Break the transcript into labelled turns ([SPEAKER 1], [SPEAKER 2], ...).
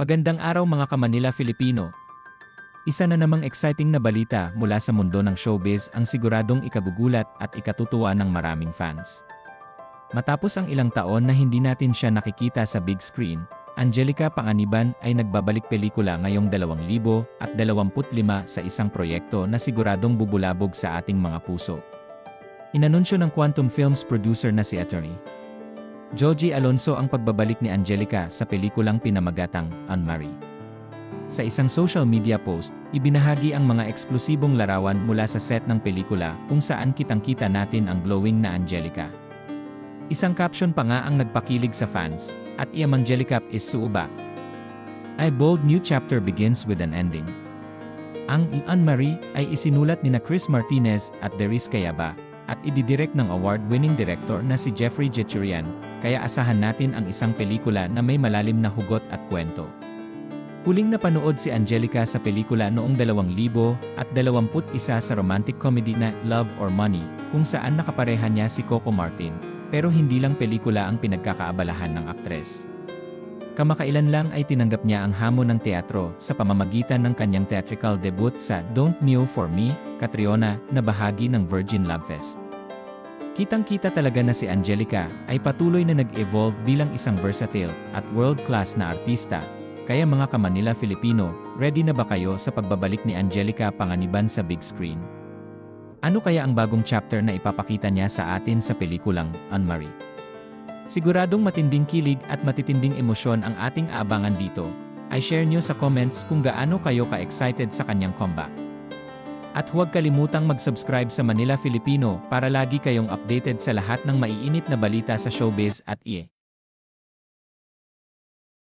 [SPEAKER 1] Magandang araw mga ka-Manila Filipino. Isa na namang exciting na balita mula sa mundo ng showbiz ang siguradong ikagugulat at ikatutuwa ng maraming fans. Matapos ang ilang taon na hindi natin siya nakikita sa big screen, Angelica Panganiban ay nagbabalik pelikula ngayong 2025 sa isang proyekto na siguradong bubulabog sa ating mga puso. Inanunsyo ng Quantum Films producer na si Attorney Joji Alonso ang pagbabalik ni Angelica sa pelikulang pinamagatang Anne-Marie. Sa isang social media post, ibinahagi ang mga eksklusibong larawan mula sa set ng pelikula kung saan kitang-kita natin ang glowing na Angelica. Isang caption pa nga ang nagpakilig sa fans, at Iam Angelica is suuba. A bold new chapter begins with an ending. Ang Anne-Marie ay isinulat ni na Chris Martinez at Deris Cayaba, at ididirect ng award-winning director na si Jeffrey Jeturian, kaya asahan natin ang isang pelikula na may malalim na hugot at kwento. Huling napanood si Angelica sa pelikula noong 2021 sa romantic comedy na Love or Money, kung saan nakapareha niya si Coco Martin, pero hindi lang pelikula ang pinagkakaabalahan ng aktres. Kamakailan lang ay tinanggap niya ang hamon ng teatro sa pamamagitan ng kanyang theatrical debut sa Don't Kneel For Me, Catriona, na bahagi ng Virgin Love Fest. Kitang-kita talaga na si Angelica ay patuloy na nag-evolve bilang isang versatile at world-class na artista. Kaya mga ka-Manila Filipino, ready na ba kayo sa pagbabalik ni Angelica Panganiban sa big screen? Ano kaya ang bagong chapter na ipapakita niya sa atin sa pelikulang Anne-Marie? Siguradong matinding kilig at matitinding emosyon ang ating aabangan dito. I share nyo sa comments kung gaano kayo ka-excited sa kanyang comeback. At huwag kalimutang mag-subscribe sa Manila Filipino para lagi kayong updated sa lahat ng maiinit na balita sa showbiz at IE.